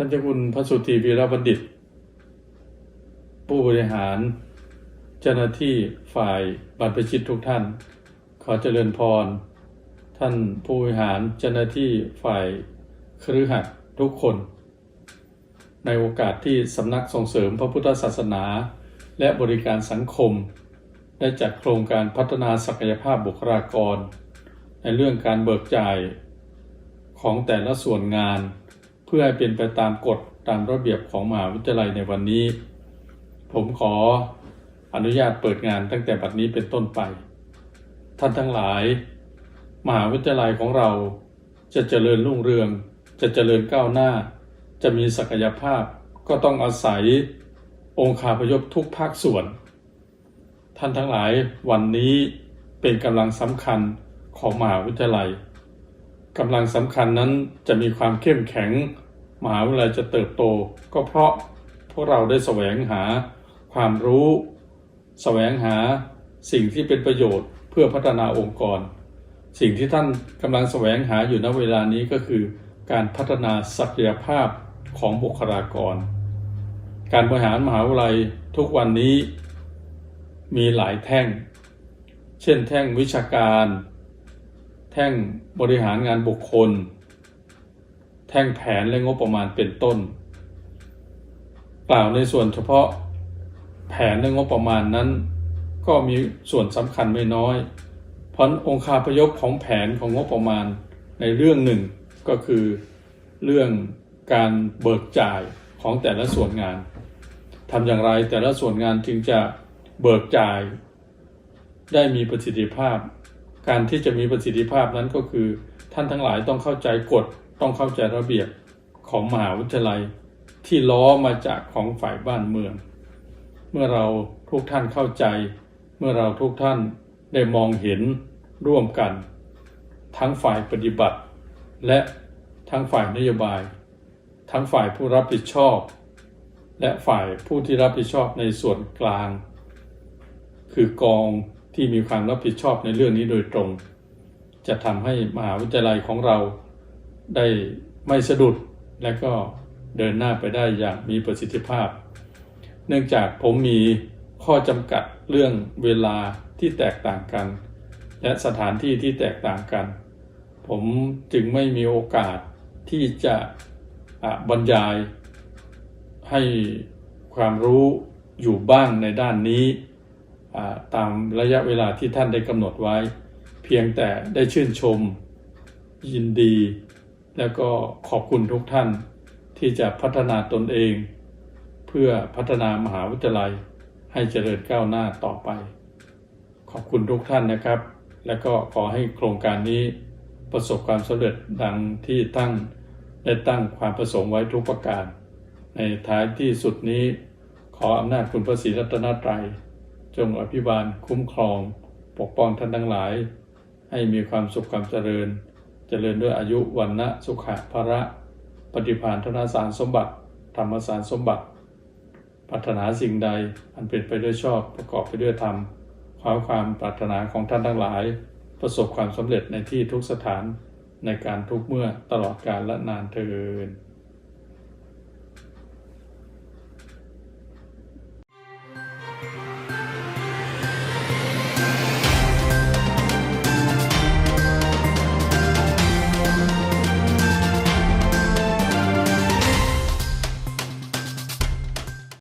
ท่านเจ้าคุณพระสุธีวีรบัณฑิต ผู้บริหาร เจ้าหน้าที่ฝ่ายบรรพชิตทุกท่าน ขอเจริญพร ท่านผู้บริหารเจ้าหน้าที่ฝ่ายครือขัดทุกคน ในโอกาสที่สำนักส่งเสริมพระพุทธศาสนา และบริการสังคม ได้จัดโครงการพัฒนาศักยภาพบุคลากร ในเรื่องการเบิกจ่ายของแต่ละส่วนงาน เพื่อให้เป็นไปตามกฎตามระเบียบของมหาวิทยาลัยในวันนี้ ผมขออนุญาตเปิดงานตั้งแต่บัดนี้เป็นต้นไป ท่านทั้งหลาย มหาวิทยาลัยของเราจะเจริญรุ่งเรือง จะเจริญก้าวหน้า จะมีศักยภาพก็ต้องอาศัยองค์คาพยพทุกภาคส่วน ท่านทั้งหลายวันนี้เป็นกำลังสำคัญของมหาวิทยาลัย กำลังสำคัญนั้นจะมีความเข้มแข็ง มหาวิทยาลัยจะเติบโต ก็เพราะพวกเราได้แสวงหาความรู้ แสวงหาสิ่งที่เป็นประโยชน์เพื่อพัฒนาองค์กร สิ่งที่ท่านกำลังแสวงหาอยู่ณเวลานี้ก็คือ การพัฒนาศักยภาพของบุคลากร การบริหารมหาวิทยาลัยทุกวันนี้มีหลายแท่ง เช่นแท่งวิชาการ แท่งบริหารงานบุคคล แท่งแผนและงบประมาณเป็นต้น กล่าวในส่วนเฉพาะแผนและงบประมาณนั้น ก็มีส่วนสำคัญไม่น้อย เพราะองค์คาพยพของแผนของงบประมาณในเรื่องหนึ่งก็คือเรื่องการเบิกจ่ายของแต่ละส่วนงานทำอย่างไรแต่ละส่วนงานจึงจะเบิกจ่าย ได้มีประสิทธิภาพ การที่จะมีประสิทธิภาพนั้นก็คือ ท่านทั้งหลายต้องเข้าใจกฎต้องเข้าใจระเบียบของมหาวิทยาลัย ที่ล้อมาจากของฝ่ายบ้านเมือง เมื่อเราทุกท่านเข้าใจ เมื่อเราทุกท่านได้มองเห็นร่วมกัน ทั้งฝ่ายปฏิบัติ และทั้งฝ่ายนโยบาย ทั้งฝ่ายผู้รับผิดชอบ และฝ่ายผู้ที่รับผิดชอบในส่วนกลาง คือกอง ที่มีความรับผิดชอบในเรื่องนี้โดยตรง จะทำให้มหาวิทยาลัยของเราได้ไม่สะดุดและก็เดินหน้าไปได้อย่างมีประสิทธิภาพ เนื่องจากผมมีข้อจำกัดเรื่องเวลาที่แตกต่างกัน และสถานที่ที่แตกต่างกัน ผมจึงไม่มีโอกาสที่จะะบรรยายให้ความรู้อยู่บ้างในด้านนี้ ตามระยะเวลาที่ท่านได้กำหนดไว้ เพียงแต่ได้ชื่นชม ยินดี แล้วก็ขอบคุณทุกท่านที่จะพัฒนาตนเอง เพื่อพัฒนามหาวิทยาลัยให้เจริญก้าวหน้าต่อไป ขอบคุณทุกท่านนะครับ และก็ขอให้โครงการนี้ประสบความสำเร็จดังที่ตั้งได้ตั้งความประสงค์ไว้ทุกประการ ในท้ายที่สุดนี้ขออำนาจคุณพระศรีรัตนตรัย จงอภิบาลคุ้มครอง ปกป้องท่านทั้งหลาย ให้มีความสุขความเจริญ เจริญด้วยอายุวันนะสุขะภระ ปฏิภาณธนสารสมบัติ ธรรมสารสมบัติปรารถนาสิ่งใดอันเป็นไปด้วยชอบประกอบไปด้วยธรรมขอความปรารถนาของท่านทั้งหลาย ประสบความสำเร็จในที่ทุกสถานในการทุกเมื่อตลอดกาลและนานเทิน